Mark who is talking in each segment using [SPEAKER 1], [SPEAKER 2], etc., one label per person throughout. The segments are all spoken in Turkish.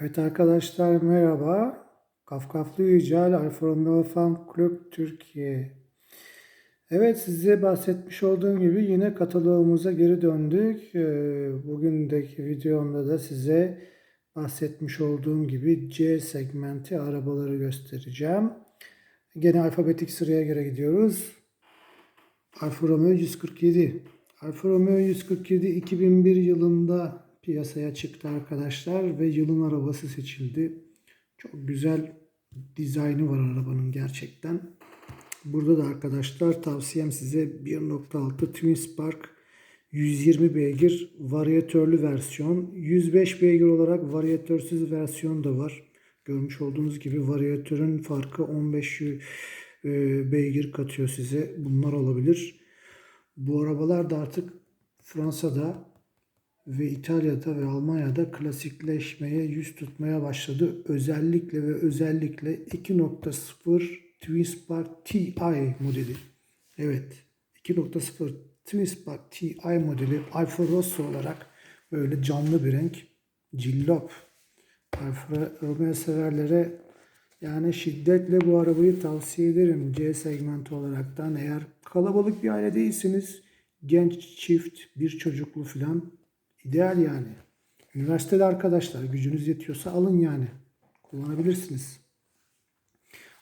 [SPEAKER 1] Evet arkadaşlar merhaba. Kafkaflı Yücel Alfa Romeo Fan Club Türkiye. Evet size bahsetmiş olduğum gibi yine kataloğumuza geri döndük. Ee, Bugündeki videomda da size bahsetmiş olduğum gibi C segmenti arabaları göstereceğim. Gene alfabetik sıraya göre gidiyoruz. Alfa Romeo 147. Alfa Romeo 147 2001 yılında piyasaya çıktı arkadaşlar ve yılın arabası seçildi. Çok güzel dizaynı var arabanın gerçekten. Burada da arkadaşlar tavsiyem size 1.6 Twin Spark 120 beygir varyatörlü versiyon. 105 beygir olarak varyatörsüz versiyon da var. Görmüş olduğunuz gibi varyatörün farkı 15 e, beygir katıyor size. Bunlar olabilir. Bu arabalar da artık Fransa'da ve İtalya'da ve Almanya'da klasikleşmeye yüz tutmaya başladı. Özellikle ve özellikle 2.0 Twin Spark TI modeli. Evet 2.0 Twin Spark TI modeli Alfa Rosso olarak böyle canlı bir renk. Cillop. Alfa Romeo severlere yani şiddetle bu arabayı tavsiye ederim C segmenti olaraktan. Eğer kalabalık bir aile değilsiniz, genç çift, bir çocuklu falan ideal yani. Üniversitede arkadaşlar gücünüz yetiyorsa alın yani. Kullanabilirsiniz.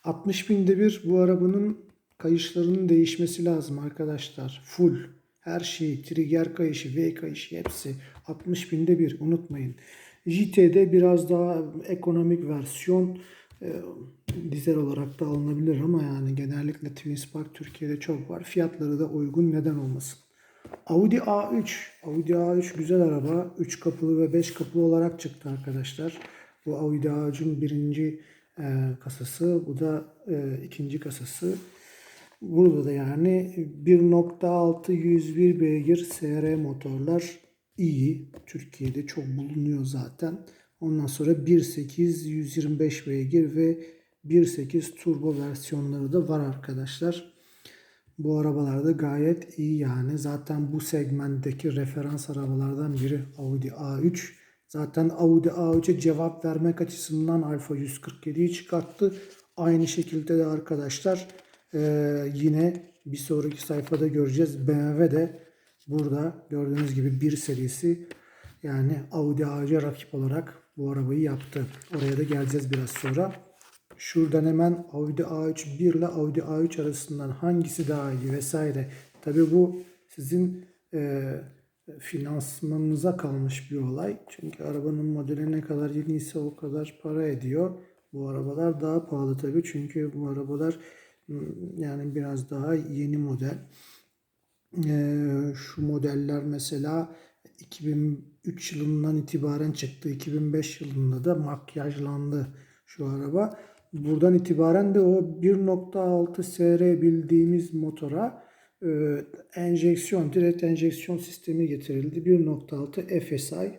[SPEAKER 1] 60 binde bir bu arabanın kayışlarının değişmesi lazım arkadaşlar. Full. Her şeyi, trigger kayışı, V kayışı hepsi 60 binde bir unutmayın. JT'de biraz daha ekonomik versiyon e, dizel olarak da alınabilir ama yani genellikle Twin Spark Türkiye'de çok var. Fiyatları da uygun neden olmasın. Audi A3. Audi A3 güzel araba. 3 kapılı ve 5 kapılı olarak çıktı arkadaşlar. Bu Audi A3'ün birinci e, kasası. Bu da e, ikinci kasası. Burada da yani 1.6 101 beygir SR motorlar iyi. Türkiye'de çok bulunuyor zaten. Ondan sonra 1.8 125 beygir ve 1.8 turbo versiyonları da var arkadaşlar. Bu arabalar da gayet iyi yani. Zaten bu segmentteki referans arabalardan biri Audi A3. Zaten Audi A3'e cevap vermek açısından Alfa 147'yi çıkarttı. Aynı şekilde de arkadaşlar e, yine bir sonraki sayfada göreceğiz. BMW de burada gördüğünüz gibi bir serisi yani Audi A3'e rakip olarak bu arabayı yaptı. Oraya da geleceğiz biraz sonra. Şuradan hemen Audi A3 1 ile Audi A3 arasından hangisi daha iyi vesaire. Tabii bu sizin e, finansmanınıza kalmış bir olay. Çünkü arabanın modeli ne kadar yeniyse o kadar para ediyor. Bu arabalar daha pahalı tabii. Çünkü bu arabalar yani biraz daha yeni model. E, şu modeller mesela 2003 yılından itibaren çıktı. 2005 yılında da makyajlandı şu araba. Buradan itibaren de o 1.6 SR bildiğimiz motora e, enjeksiyon, direkt enjeksiyon sistemi getirildi. 1.6 FSI.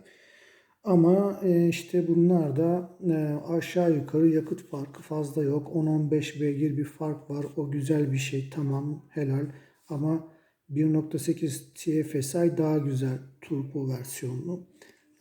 [SPEAKER 1] Ama e, işte bunlar da e, aşağı yukarı yakıt farkı fazla yok. 10-15 beygir bir fark var. O güzel bir şey. Tamam helal. Ama 1.8 TFSI daha güzel turbo versiyonlu.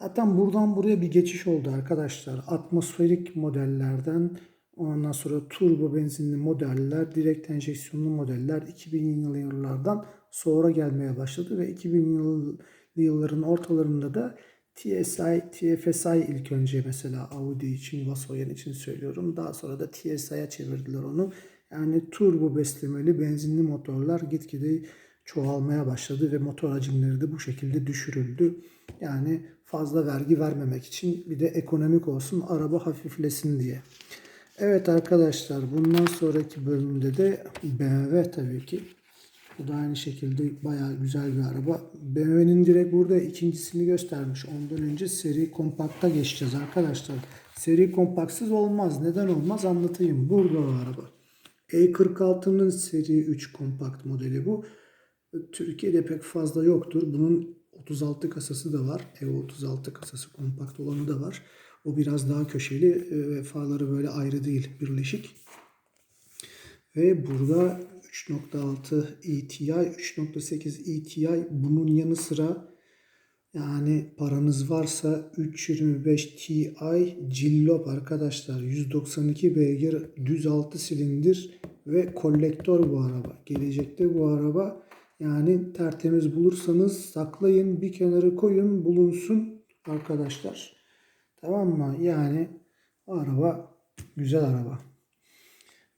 [SPEAKER 1] Zaten buradan buraya bir geçiş oldu arkadaşlar. Atmosferik modellerden ondan sonra turbo benzinli modeller, direkt enjeksiyonlu modeller 2000'li yıllardan sonra gelmeye başladı ve 2000'li yılların ortalarında da TSI, TFSI ilk önce mesela Audi için, Volkswagen için söylüyorum. Daha sonra da TSI'ye çevirdiler onu. Yani turbo beslemeli benzinli motorlar gitgide çoğalmaya başladı ve motor hacimleri de bu şekilde düşürüldü. Yani fazla vergi vermemek için bir de ekonomik olsun araba hafiflesin diye. Evet arkadaşlar bundan sonraki bölümde de BMW tabii ki. Bu da aynı şekilde bayağı güzel bir araba. BMW'nin direkt burada ikincisini göstermiş. Ondan önce seri kompakta geçeceğiz arkadaşlar. Seri kompaktsız olmaz. Neden olmaz anlatayım. Burada o araba. E46'nın seri 3 kompakt modeli bu. Türkiye'de pek fazla yoktur. Bunun 36 kasası da var. E36 kasası kompakt olanı da var. O biraz daha köşeli e, ve farları böyle ayrı değil, birleşik. Ve burada 3.6 ETI, 3.8 ETI bunun yanı sıra Yani paranız varsa 325 Ti Cillop arkadaşlar. 192 beygir, düz 6 silindir ve kolektör bu araba. Gelecekte bu araba yani tertemiz bulursanız saklayın bir kenara koyun bulunsun arkadaşlar. Tamam mı? Yani araba güzel araba.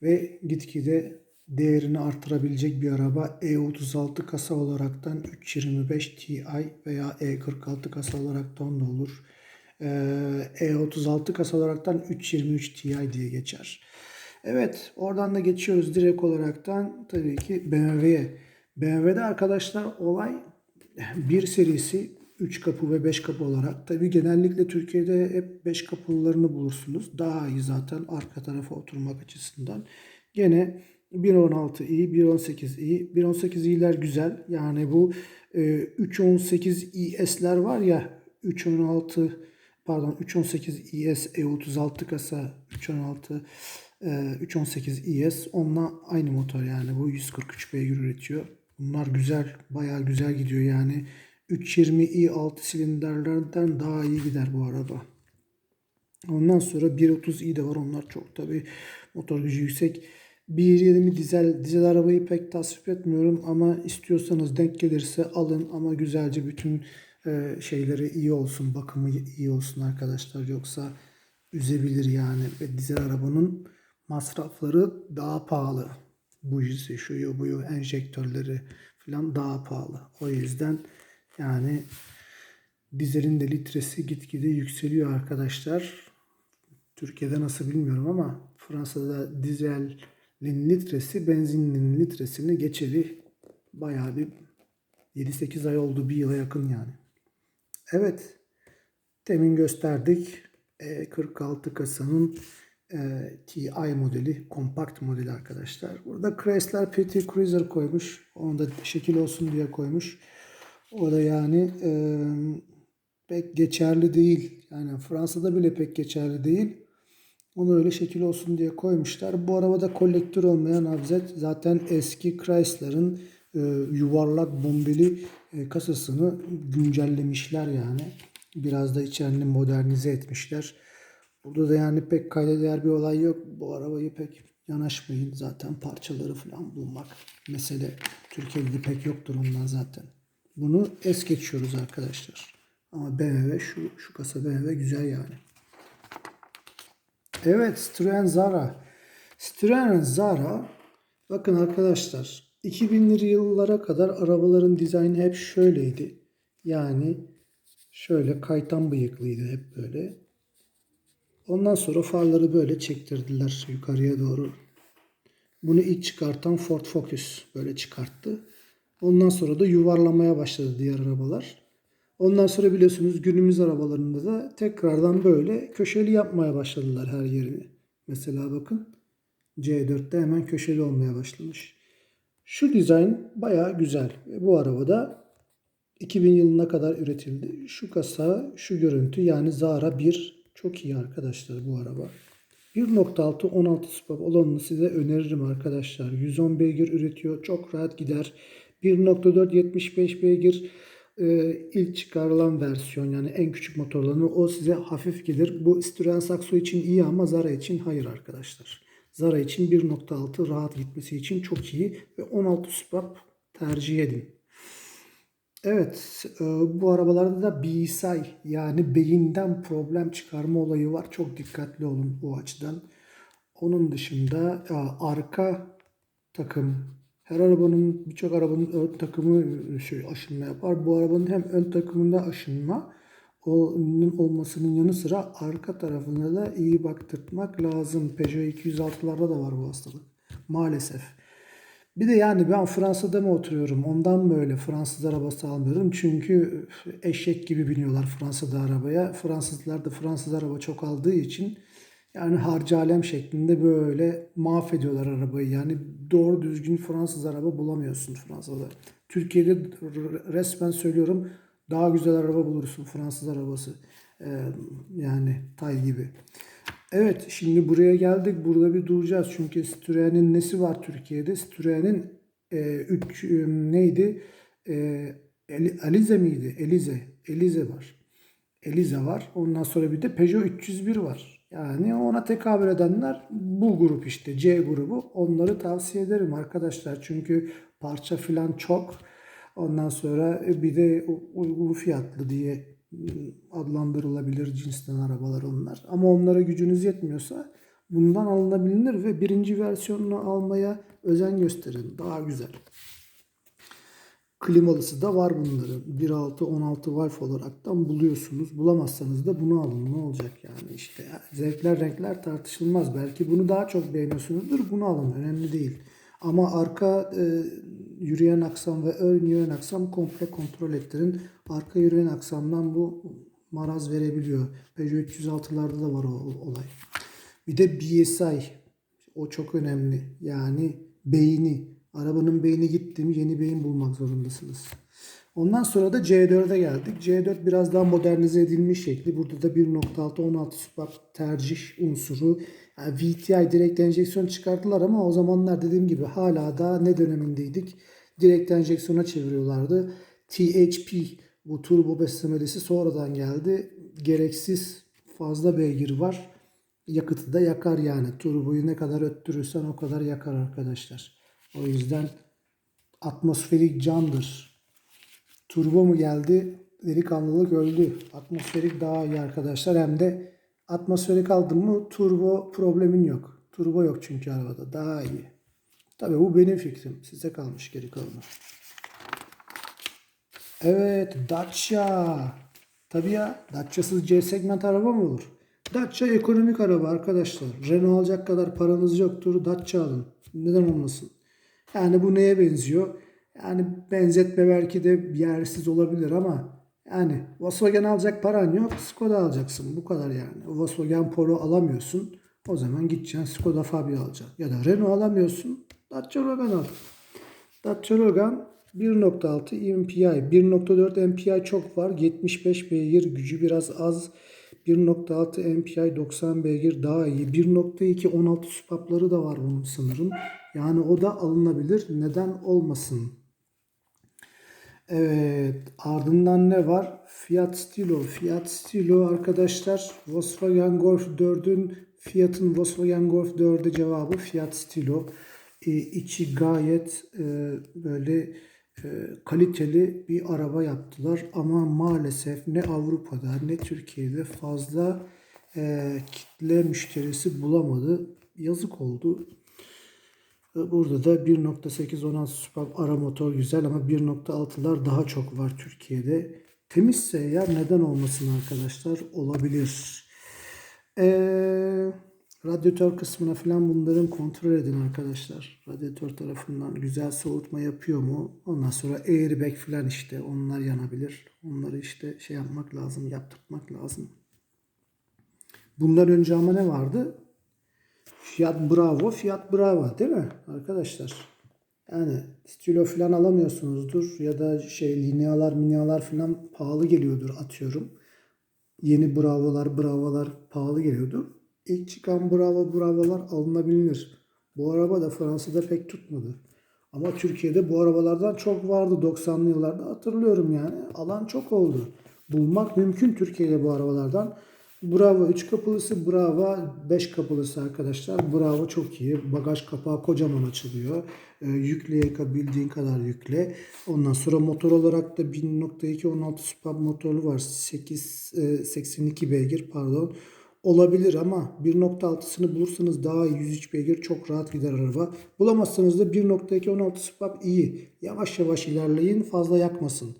[SPEAKER 1] Ve gitgide değerini artırabilecek bir araba E36 kasa olaraktan 325 Ti veya E46 kasa olaraktan da olur. Ee, E36 kasa olaraktan 323 Ti diye geçer. Evet oradan da geçiyoruz direkt olaraktan tabii ki BMW'ye. BMW'de arkadaşlar olay bir serisi 3 kapı ve 5 kapı olarak. Tabii genellikle Türkiye'de hep 5 kapılarını bulursunuz. Daha iyi zaten arka tarafa oturmak açısından. Gene 1.16 iyi, 1.18 iyi. 1.18 iyiler güzel. Yani bu e, 3.18 IS'ler var ya 3.16 pardon 3.18 IS E36 kasa 3.16 e, 3.18 IS onunla aynı motor yani bu 143 beygir üretiyor. Bunlar güzel, bayağı güzel gidiyor yani. 320i 6 silindirlerden daha iyi gider bu araba. Ondan sonra 1.30i de var. Onlar çok tabi motor gücü yüksek. 1.20 dizel dizel arabayı pek tasvip etmiyorum ama istiyorsanız denk gelirse alın ama güzelce bütün e, şeyleri iyi olsun, bakımı iyi olsun arkadaşlar. Yoksa üzebilir yani. Ve dizel arabanın masrafları daha pahalı. Bujisi, şuyu buyu, enjektörleri falan daha pahalı. O yüzden yani dizelin de litresi gitgide yükseliyor arkadaşlar. Türkiye'de nasıl bilmiyorum ama Fransa'da dizelin litresi benzinin litresini geçeli bayağı bir 7-8 ay oldu. Bir yıla yakın yani. Evet. Temin gösterdik. E, 46 kasanın TI modeli, kompakt modeli arkadaşlar. Burada Chrysler PT Cruiser koymuş. Onu da şekil olsun diye koymuş. O da yani e, pek geçerli değil. Yani Fransa'da bile pek geçerli değil. Onu öyle şekil olsun diye koymuşlar. Bu arabada kolektör olmayan abzet zaten eski Chrysler'ın e, yuvarlak bombeli e, kasasını güncellemişler yani. Biraz da içerini modernize etmişler. Burada da yani pek kayda değer bir olay yok. Bu arabayı pek yanaşmayın. Zaten parçaları falan bulmak mesele. Türkiye'de pek yoktur ondan zaten. Bunu es geçiyoruz arkadaşlar. Ama BMW şu, şu kasa BMW güzel yani. Evet Citroen Zara. Citroen Zara bakın arkadaşlar 2000'li yıllara kadar arabaların dizaynı hep şöyleydi. Yani şöyle kaytan bıyıklıydı hep böyle. Ondan sonra farları böyle çektirdiler yukarıya doğru. Bunu ilk çıkartan Ford Focus böyle çıkarttı. Ondan sonra da yuvarlamaya başladı diğer arabalar. Ondan sonra biliyorsunuz günümüz arabalarında da tekrardan böyle köşeli yapmaya başladılar her yerini. Mesela bakın C4'te hemen köşeli olmaya başlamış. Şu dizayn bayağı güzel. Bu arabada 2000 yılına kadar üretildi. Şu kasa, şu görüntü yani Zara 1 çok iyi arkadaşlar bu araba. 1.6 16 spap olanını size öneririm arkadaşlar. 110 beygir üretiyor. Çok rahat gider. 1.4 75 beygir e, ilk çıkarılan versiyon yani en küçük motorlarını o size hafif gelir. Bu Citroen Saxo için iyi ama Zara için hayır arkadaşlar. Zara için 1.6 rahat gitmesi için çok iyi ve 16 spap tercih edin. Evet e, bu arabalarda da BSI yani beyinden problem çıkarma olayı var. Çok dikkatli olun bu açıdan. Onun dışında e, arka takım her arabanın birçok arabanın ön takımı şey aşınma yapar. Bu arabanın hem ön takımında aşınma onun olmasının yanı sıra arka tarafına da iyi baktırtmak lazım. Peugeot 206'larda da var bu hastalık. Maalesef. Bir de yani ben Fransa'da mı oturuyorum? Ondan böyle Fransız arabası almıyorum. Çünkü eşek gibi biniyorlar Fransa'da arabaya. Fransızlar da Fransız araba çok aldığı için yani harcı alem şeklinde böyle mahvediyorlar arabayı. Yani doğru düzgün Fransız araba bulamıyorsun Fransa'da. Türkiye'de resmen söylüyorum daha güzel araba bulursun Fransız arabası. Ee, yani Tay gibi. Evet şimdi buraya geldik. Burada bir duracağız. Çünkü Citroen'in nesi var Türkiye'de? Citroen'in e, üç, e, neydi? E, Eli- Elize miydi? Elize. Elize var. Elize var. Ondan sonra bir de Peugeot 301 var. Yani ona tekabül edenler bu grup işte C grubu. Onları tavsiye ederim arkadaşlar. Çünkü parça filan çok. Ondan sonra bir de uygun fiyatlı diye ıı, adlandırılabilir cinsten arabalar onlar. Ama onlara gücünüz yetmiyorsa bundan alınabilir ve birinci versiyonunu almaya özen gösterin. Daha güzel. Klimalısı da var bunların. 1.6 16 valf olaraktan buluyorsunuz. Bulamazsanız da bunu alın. Ne olacak yani işte. Zevkler renkler tartışılmaz. Belki bunu daha çok beğeniyorsunuzdur. Bunu alın. Önemli değil. Ama arka e, yürüyen aksam ve ön yürüyen aksam komple kontrol ettirin. Arka yürüyen aksamdan bu maraz verebiliyor. Peugeot 306'larda da var o, o olay. Bir de BSI. O çok önemli. Yani beyni. Arabanın beyni gitti mi yeni beyin bulmak zorundasınız. Ondan sonra da C4'e geldik. C4 biraz daha modernize edilmiş şekli. Burada da 1.6 16 süper tercih unsuru. Yani VTI direkt enjeksiyon çıkarttılar ama o zamanlar dediğim gibi hala da ne dönemindeydik? Direkt enjeksiyona çeviriyorlardı. THP bu turbo beslemelisi sonradan geldi. Gereksiz fazla beygir var. Yakıtı da yakar yani. Turboyu ne kadar öttürürsen o kadar yakar arkadaşlar. O yüzden atmosferik candır. Turbo mu geldi? Delikanlılık öldü. Atmosferik daha iyi arkadaşlar. Hem de atmosferik aldın mı turbo problemin yok. Turbo yok çünkü arabada. Daha iyi. Tabii bu benim fikrim. Size kalmış geri kalanı. Evet Dacia. Tabii ya Dacia'sız C segment araba mı olur? Dacia ekonomik araba arkadaşlar. Renault alacak kadar paranız yoktur. Dacia alın. Neden olmasın? Yani bu neye benziyor? Yani benzetme belki de yersiz olabilir ama yani Volkswagen alacak paran yok. Skoda alacaksın. Bu kadar yani. Volkswagen Polo alamıyorsun. O zaman gideceksin Skoda Fabia alacaksın. Ya da Renault alamıyorsun. Dacia Logan al. Dacia Logan 1.6 MPI, 1.4 MPI çok var. 75 beygir gücü biraz az. 1.6 MPI 90 beygir daha iyi. 1.2 16 süpapları da var bunun sanırım. Yani o da alınabilir. Neden olmasın? Evet. Ardından ne var? Fiat Stilo. Fiat Stilo arkadaşlar Volkswagen Golf 4'ün Fiat'ın Volkswagen Golf 4'e cevabı Fiat Stilo. Ee, içi gayet e, böyle kaliteli bir araba yaptılar. Ama maalesef ne Avrupa'da ne Türkiye'de fazla e, kitle müşterisi bulamadı. Yazık oldu. Burada da 1.8 16 süper ara motor güzel ama 1.6'lar daha çok var Türkiye'de. Temizse eğer neden olmasın arkadaşlar olabilir. Ee, radyatör kısmına falan bunların kontrol edin arkadaşlar. Radyatör tarafından güzel soğutma yapıyor mu? Ondan sonra airbag falan işte onlar yanabilir. Onları işte şey yapmak lazım, yaptırmak lazım. Bundan önce ama ne vardı? Fiat Bravo, Fiat Bravo değil mi arkadaşlar? Yani stilo falan alamıyorsunuzdur ya da şey linyalar, minyalar falan pahalı geliyordur atıyorum. Yeni Bravo'lar, Bravo'lar pahalı geliyordur. İlk çıkan Bravo, Bravo'lar alınabilir. Bu araba da Fransa'da pek tutmadı. Ama Türkiye'de bu arabalardan çok vardı 90'lı yıllarda hatırlıyorum yani. Alan çok oldu. Bulmak mümkün Türkiye'de bu arabalardan. Bravo 3 kapılısı, Bravo 5 kapılısı arkadaşlar. Bravo çok iyi. Bagaj kapağı kocaman açılıyor. Ee, yükle yakabildiğin kadar yükle. Ondan sonra motor olarak da 1.2 16 süper motorlu var. 8 e, 82 beygir pardon. Olabilir ama 1.6'sını bulursanız daha iyi 103 beygir çok rahat gider araba. Bulamazsanız da 1.2 16 süper iyi. Yavaş yavaş ilerleyin fazla yakmasın.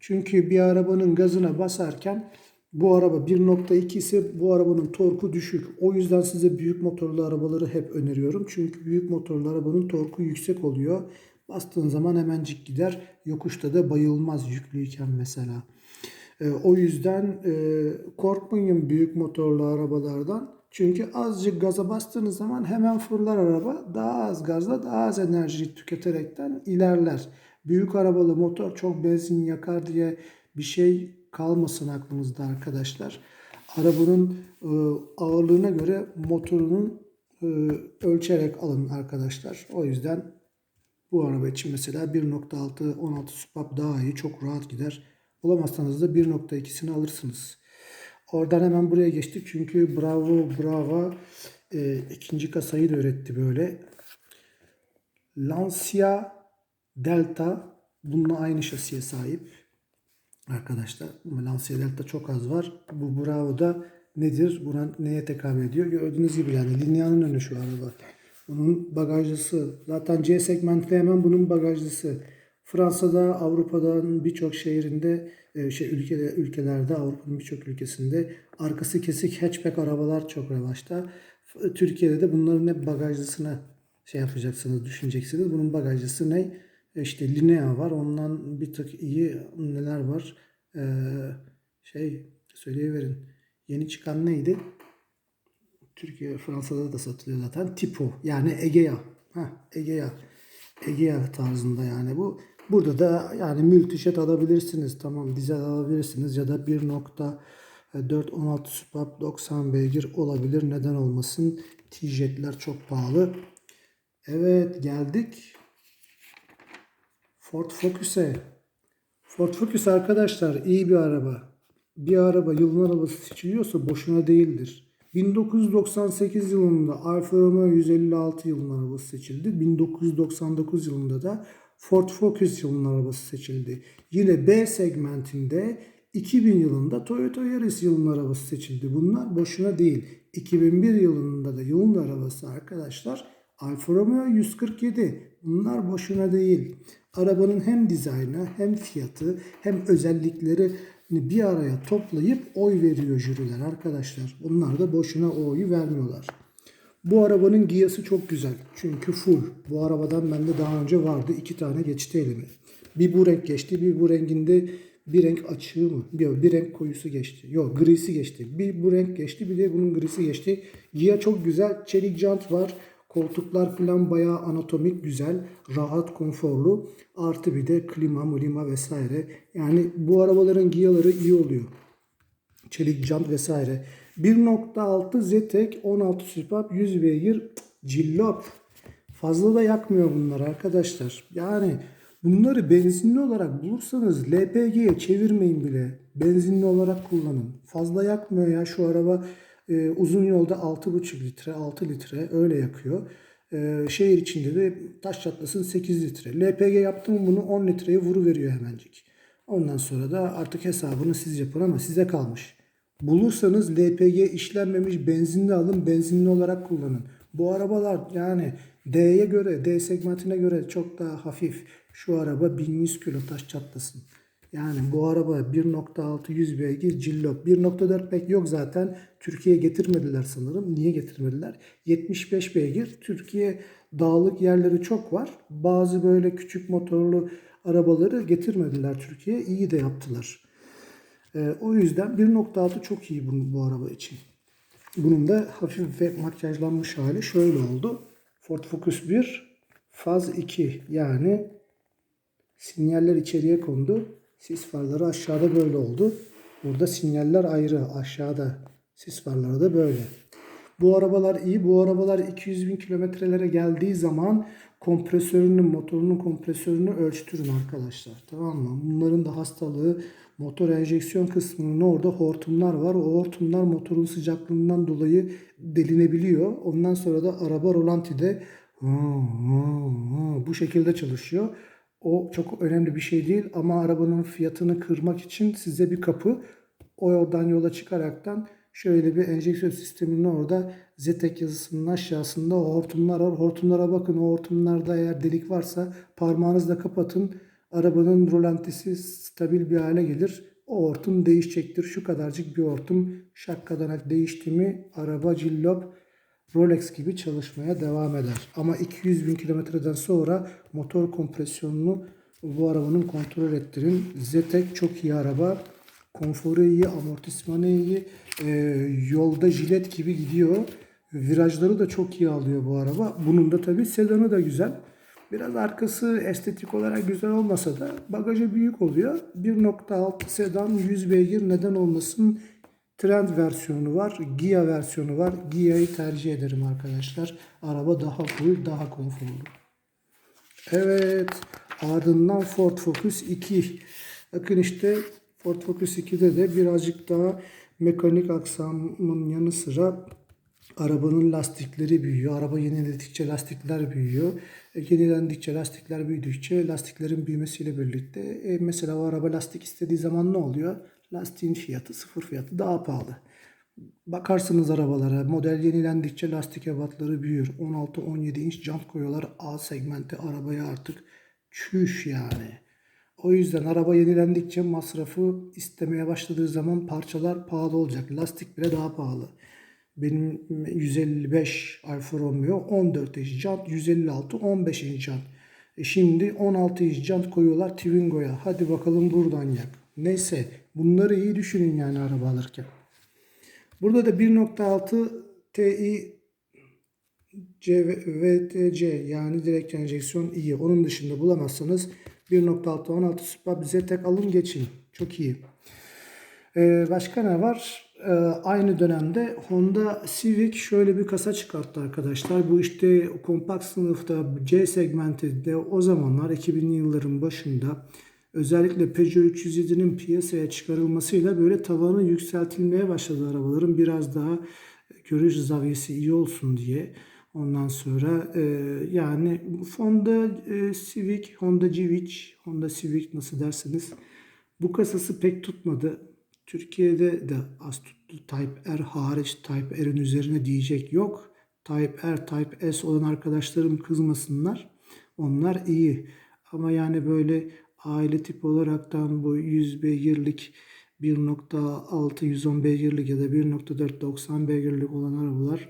[SPEAKER 1] Çünkü bir arabanın gazına basarken bu araba 1.2 ise bu arabanın torku düşük. O yüzden size büyük motorlu arabaları hep öneriyorum. Çünkü büyük motorlu arabanın torku yüksek oluyor. Bastığın zaman hemencik gider. Yokuşta da bayılmaz yüklüyken mesela. E, o yüzden e, korkmayın büyük motorlu arabalardan. Çünkü azıcık gaza bastığınız zaman hemen fırlar araba. Daha az gazla daha az enerji tüketerekten ilerler. Büyük arabalı motor çok benzin yakar diye bir şey kalmasın aklınızda arkadaşlar. Arabanın e, ağırlığına göre motorunun ölçerek alın arkadaşlar. O yüzden Bu araba için mesela 1.6 16 supap daha iyi. Çok rahat gider. Bulamazsanız da 1.2'sini alırsınız. Oradan hemen buraya geçtik. Çünkü Bravo Brava e, ikinci kasayı da üretti böyle. Lancia Delta bununla aynı şasiye sahip. Arkadaşlar Lancia Delta çok az var. Bu Bravo da nedir? Buna neye tekabül ediyor? Gördüğünüz gibi yani Linea'nın önü şu araba. Bunun bagajlısı. Zaten C segmentte hemen bunun bagajlısı. Fransa'da, Avrupa'dan birçok şehrinde, e, şey ülkede, ülkelerde, Avrupa'nın birçok ülkesinde arkası kesik hatchback arabalar çok revaçta. Türkiye'de de bunların hep bagajlısına şey yapacaksınız, düşüneceksiniz. Bunun bagajlısı ne? E, İşte Linea var. Ondan bir tık iyi neler var? Ee, şey söyleyiverin. Yeni çıkan neydi? Türkiye, Fransa'da da satılıyor zaten. Tipo yani Egea. Ha, Egea. Egea tarzında yani bu. Burada da yani multijet alabilirsiniz. Tamam dizel alabilirsiniz ya da 1.4 16 supap 90 beygir olabilir. Neden olmasın? T-jetler çok pahalı. Evet geldik. Ford Focus'e. Ford Focus arkadaşlar iyi bir araba. Bir araba yılın arabası seçiliyorsa boşuna değildir. 1998 yılında Alfa Romeo 156 yılın arabası seçildi. 1999 yılında da Ford Focus yılın arabası seçildi. Yine B segmentinde 2000 yılında Toyota Yaris yılın arabası seçildi. Bunlar boşuna değil. 2001 yılında da yılın arabası arkadaşlar Alfa Romeo 147. Bunlar boşuna değil. Arabanın hem dizaynı hem fiyatı hem özellikleri bir araya toplayıp oy veriyor jüriler arkadaşlar. Bunlar da boşuna o oyu vermiyorlar. Bu arabanın giyası çok güzel. Çünkü full. Bu arabadan bende daha önce vardı. iki tane geçti elime. Bir bu renk geçti. Bir bu renginde bir renk açığı mı? Bir, bir renk koyusu geçti. Yok grisi geçti. Bir bu renk geçti. Bir de bunun grisi geçti. Giya çok güzel. Çelik jant var. Koltuklar falan bayağı anatomik güzel. Rahat, konforlu. Artı bir de klima, mulima vesaire. Yani bu arabaların giyaları iyi oluyor çelik jant vesaire. 1.6 Zetek 16 süpap 100 beygir cillop. Fazla da yakmıyor bunlar arkadaşlar. Yani bunları benzinli olarak bulursanız LPG'ye çevirmeyin bile. Benzinli olarak kullanın. Fazla yakmıyor ya şu araba e, uzun yolda 6,5 litre 6 litre öyle yakıyor. E, şehir içinde de taş çatlasın 8 litre. LPG yaptım bunu 10 litreye vuru veriyor hemencik. Ondan sonra da artık hesabını siz yapın ama size kalmış. Bulursanız LPG işlenmemiş benzinli alın, benzinli olarak kullanın. Bu arabalar yani D'ye göre, D segmentine göre çok daha hafif. Şu araba 1100 kilo taş çatlasın. Yani bu araba 1.6 100 beygir cillop. 1.4 pek yok zaten. Türkiye'ye getirmediler sanırım. Niye getirmediler? 75 beygir. Türkiye dağlık yerleri çok var. Bazı böyle küçük motorlu arabaları getirmediler Türkiye'ye. İyi de yaptılar. Ee, o yüzden 1.6 çok iyi bu, bu araba için. Bunun da hafif ve makyajlanmış hali şöyle oldu. Ford Focus 1 faz 2 yani sinyaller içeriye kondu. Sis farları aşağıda böyle oldu. Burada sinyaller ayrı aşağıda. Sis farları da böyle. Bu arabalar iyi. Bu arabalar 200 bin kilometrelere geldiği zaman kompresörünü, motorunun kompresörünü ölçtürün arkadaşlar. Tamam mı? Bunların da hastalığı motor enjeksiyon kısmının orada hortumlar var. O hortumlar motorun sıcaklığından dolayı delinebiliyor. Ondan sonra da araba rolantide bu şekilde çalışıyor. O çok önemli bir şey değil ama arabanın fiyatını kırmak için size bir kapı. O yoldan yola çıkaraktan şöyle bir enjeksiyon sisteminin orada Zetek yazısının aşağısında o hortumlar var. Hortumlara bakın. O hortumlarda eğer delik varsa parmağınızla kapatın. Arabanın rolantisi stabil bir hale gelir. O hortum değişecektir. Şu kadarcık bir hortum şakkadanak değişti mi araba cillop Rolex gibi çalışmaya devam eder. Ama 200 bin kilometreden sonra motor kompresyonunu bu arabanın kontrol ettirin. Zetek çok iyi araba. Konforu iyi, amortismanı iyi. Ee, yolda jilet gibi gidiyor. Virajları da çok iyi alıyor bu araba. Bunun da tabii sedanı da güzel. Biraz arkası estetik olarak güzel olmasa da bagajı büyük oluyor. 1.6 sedan 100 beygir neden olmasın. Trend versiyonu var, Gia versiyonu var. Gia'yı tercih ederim arkadaşlar. Araba daha full, daha konforlu. Evet. Ardından Ford Focus 2. Bakın işte Ford Focus 2'de de birazcık daha mekanik aksamın yanı sıra arabanın lastikleri büyüyor. Araba yeniledikçe lastikler büyüyor. E, yenilendikçe lastikler büyüdükçe lastiklerin büyümesiyle birlikte e, mesela o araba lastik istediği zaman ne oluyor? Lastiğin fiyatı sıfır fiyatı daha pahalı. Bakarsınız arabalara model yenilendikçe lastik ebatları büyür. 16-17 inç jant koyuyorlar A segmenti arabaya artık çüş yani. O yüzden araba yenilendikçe masrafı istemeye başladığı zaman parçalar pahalı olacak. Lastik bile daha pahalı. Benim 155 Alfa Romeo 14 inç jant, 156 15 inç jant. E şimdi 16 inç jant koyuyorlar Twingo'ya. Hadi bakalım buradan yak. Neyse bunları iyi düşünün yani araba alırken. Burada da 1.6 TI VTC yani direkt enjeksiyon iyi. Onun dışında bulamazsanız 1.6 16 Super bize tek alın geçin. Çok iyi. Ee, başka ne var? Ee, aynı dönemde Honda Civic şöyle bir kasa çıkarttı arkadaşlar. Bu işte kompakt sınıfta C segmentinde o zamanlar 2000'li yılların başında özellikle Peugeot 307'nin piyasaya çıkarılmasıyla böyle tavanı yükseltilmeye başladı arabaların. Biraz daha görüş zaviyesi iyi olsun diye. Ondan sonra e, yani Honda e, Civic, Honda Civic, Honda Civic nasıl derseniz bu kasası pek tutmadı. Türkiye'de de az tuttu. Type R hariç Type R'in üzerine diyecek yok. Type R, Type S olan arkadaşlarım kızmasınlar. Onlar iyi. Ama yani böyle aile tip olaraktan bu 100 beygirlik 1.6 110 beygirlik ya da 1.4 90 beygirlik olan arabalar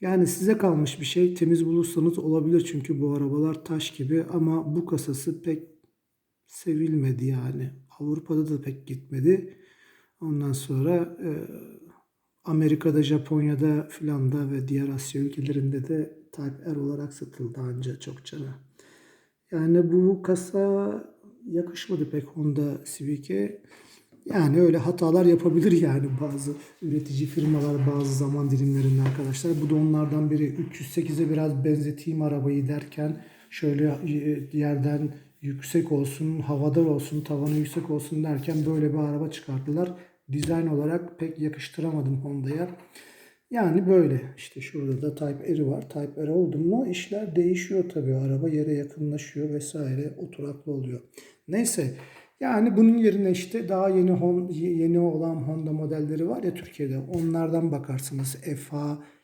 [SPEAKER 1] yani size kalmış bir şey. Temiz bulursanız olabilir çünkü bu arabalar taş gibi ama bu kasası pek sevilmedi yani. Avrupa'da da pek gitmedi. Ondan sonra e, Amerika'da, Japonya'da filan da ve diğer Asya ülkelerinde de Type R olarak satıldı anca çokça. Yani bu kasa yakışmadı pek Honda Civic'e. Yani öyle hatalar yapabilir yani bazı üretici firmalar bazı zaman dilimlerinde arkadaşlar. Bu da onlardan biri. 308'e biraz benzeteyim arabayı derken şöyle e, yerden yüksek olsun, havadar olsun, tavanı yüksek olsun derken böyle bir araba çıkarttılar. Dizayn olarak pek yakıştıramadım Honda'ya. Yani böyle işte şurada da Type R'i var. Type R oldu mu işler değişiyor tabii. Araba yere yakınlaşıyor vesaire oturaklı oluyor. Neyse yani bunun yerine işte daha yeni yeni olan Honda modelleri var ya Türkiye'de. Onlardan bakarsınız. FH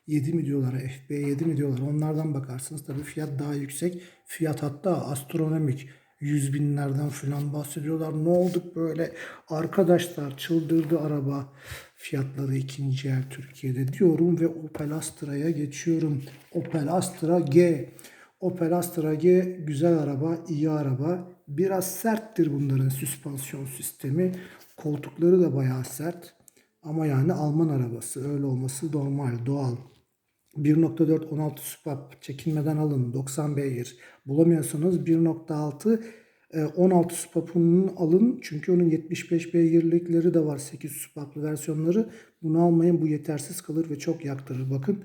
[SPEAKER 1] 7 mi diyorlar, FB 7 mi diyorlar. Onlardan bakarsınız. Tabii fiyat daha yüksek. Fiyat hatta astronomik. Yüz binlerden falan bahsediyorlar. Ne olduk böyle? Arkadaşlar çıldırdı araba fiyatları ikinci el Türkiye'de diyorum ve Opel Astra'ya geçiyorum. Opel Astra G. Opel Astra G güzel araba, iyi araba. Biraz serttir bunların süspansiyon sistemi. Koltukları da bayağı sert. Ama yani Alman arabası. Öyle olması normal, doğal. 1.4 16 Supap çekinmeden alın 90 beygir. Bulamıyorsanız 1.6 e, 16 Supap'ını alın. Çünkü onun 75 beygirlikleri de var 8 Supap'lı versiyonları. Bunu almayın bu yetersiz kalır ve çok yaktırır. Bakın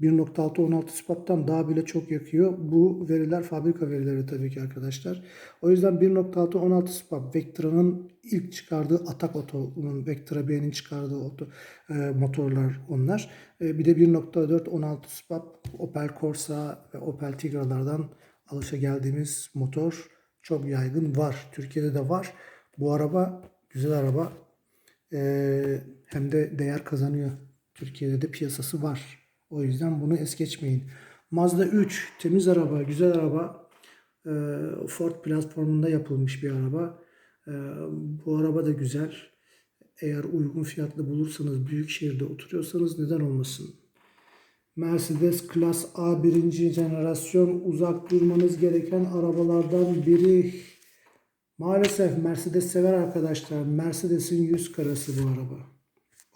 [SPEAKER 1] 1.6 16 Supap'tan daha bile çok yakıyor. Bu veriler fabrika verileri tabii ki arkadaşlar. O yüzden 1.6 16 Supap Vectra'nın ilk çıkardığı Atak Oto'nun Vectra B'nin çıkardığı oto, e, motorlar onlar. E, bir de 1.4 16 Supap Opel Corsa ve Opel Tigra'lardan alışa geldiğimiz motor çok yaygın var. Türkiye'de de var. Bu araba güzel araba. E, hem de değer kazanıyor. Türkiye'de de piyasası var. O yüzden bunu es geçmeyin. Mazda 3 temiz araba, güzel araba. Ee, Ford platformunda yapılmış bir araba. Ee, bu araba da güzel. Eğer uygun fiyatlı bulursanız, büyük şehirde oturuyorsanız neden olmasın? Mercedes Class A birinci jenerasyon uzak durmanız gereken arabalardan biri. Maalesef Mercedes sever arkadaşlar. Mercedes'in yüz karası bu araba.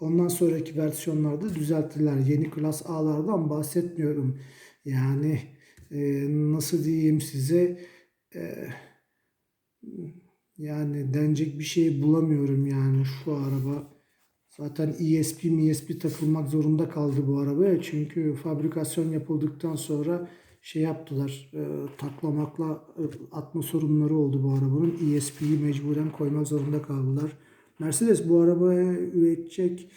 [SPEAKER 1] Ondan sonraki versiyonlarda düzelttiler. Yeni klas A'lardan bahsetmiyorum. Yani e, nasıl diyeyim size e, yani denecek bir şey bulamıyorum yani şu araba. Zaten ESP ESP takılmak zorunda kaldı bu arabaya. Çünkü fabrikasyon yapıldıktan sonra şey yaptılar. E, taklamakla e, atma sorunları oldu bu arabanın. ESP'yi mecburen koymak zorunda kaldılar. Mercedes bu arabayı üretecek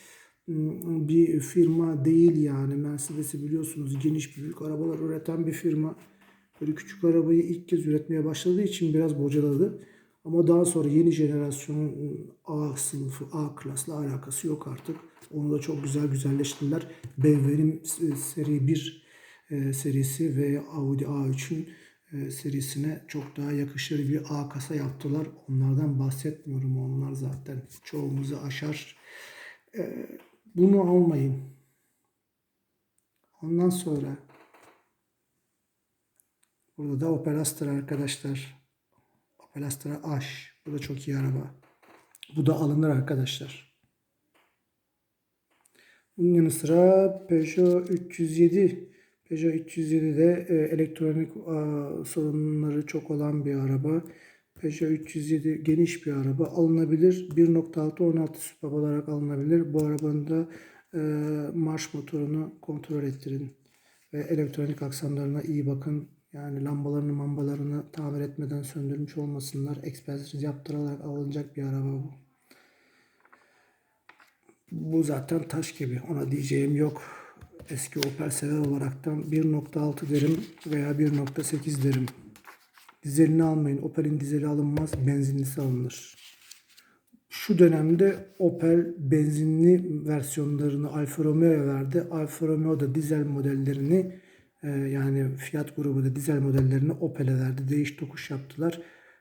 [SPEAKER 1] m, bir firma değil yani. Mercedes'i biliyorsunuz geniş büyük arabalar üreten bir firma. Böyle küçük arabayı ilk kez üretmeye başladığı için biraz bocaladı. Ama daha sonra yeni jenerasyon A sınıfı, A klasla alakası yok artık. Onu da çok güzel güzelleştirdiler. BMW'nin seri 1 e, serisi ve Audi A3'ün e, serisine çok daha yakışır bir A kasa yaptılar. Onlardan bahsetmiyorum. Onlar zaten çoğumuzu aşar. E, bunu almayın. Ondan sonra burada da Opel arkadaşlar. Opel Astra H. Bu da çok iyi araba. Bu da alınır arkadaşlar. Bunun yanı sıra Peugeot 307. Peugeot 307 de e, elektronik e, sorunları çok olan bir araba. Peugeot 307 geniş bir araba. Alınabilir. 1.6 16 süper olarak alınabilir. Bu arabanın da e, marş motorunu kontrol ettirin. Ve elektronik aksamlarına iyi bakın. Yani lambalarını mambalarını tamir etmeden söndürmüş olmasınlar. Ekspertiz yaptırarak alınacak bir araba bu. Bu zaten taş gibi. Ona diyeceğim yok. Eski Opel sever olaraktan 1.6 derim veya 1.8 derim. Dizelini almayın. Opel'in dizeli alınmaz. Benzinlisi alınır. Şu dönemde Opel benzinli versiyonlarını Alfa Romeo'ya verdi. Alfa Romeo da dizel modellerini e, yani Fiat grubu da dizel modellerini Opel'e verdi. Değiş tokuş yaptılar.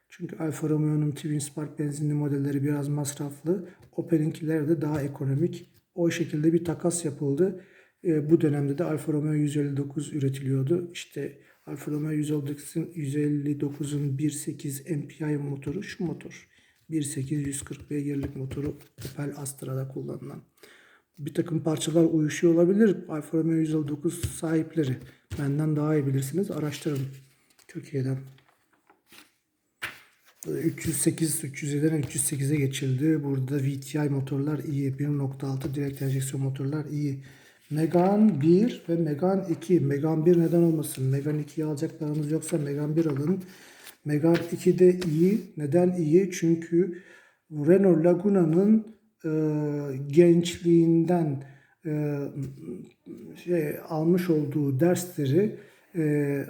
[SPEAKER 1] Çünkü Alfa Romeo'nun Twin Spark benzinli modelleri biraz masraflı. Opel'inkiler de daha ekonomik. O şekilde bir takas yapıldı. E, bu dönemde de Alfa Romeo 159 üretiliyordu. İşte Alfa Romeo 159'un 159'un 1.8 MPI motoru şu motor. 1.8 140 beygirlik motoru Opel Astra'da kullanılan. Bir takım parçalar uyuşuyor olabilir. Alfa Romeo 159 sahipleri. Benden daha iyi bilirsiniz. Araştırın Türkiye'den. 308 307'den 308'e geçildi. Burada VTI motorlar iyi. 1.6 direkt enjeksiyon motorlar iyi. Megan 1 ve Megan 2. Megan 1 neden olmasın? Megan 2'yi alacaklarınız yoksa Megan 1 alın. Megan 2 de iyi. Neden iyi? Çünkü Renault Laguna'nın e, gençliğinden e, şey almış olduğu dersleri e,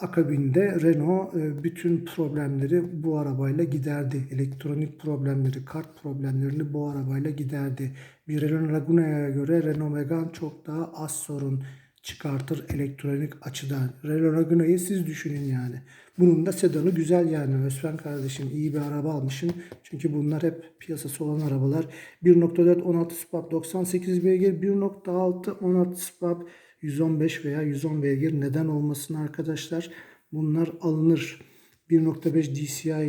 [SPEAKER 1] akabinde Renault e, bütün problemleri bu arabayla giderdi. Elektronik problemleri, kart problemlerini bu arabayla giderdi. Bir Renault Laguna'ya göre Renault Megane çok daha az sorun çıkartır elektronik açıdan. Renault Laguna'yı siz düşünün yani. Bunun da sedanı güzel yani. Özfen kardeşim iyi bir araba almışsın. Çünkü bunlar hep piyasası olan arabalar. 1.4 16 spap 98 beygir, 1.6 16 spap 115 veya 110 beygir neden olmasın arkadaşlar. Bunlar alınır. 1.5 DCI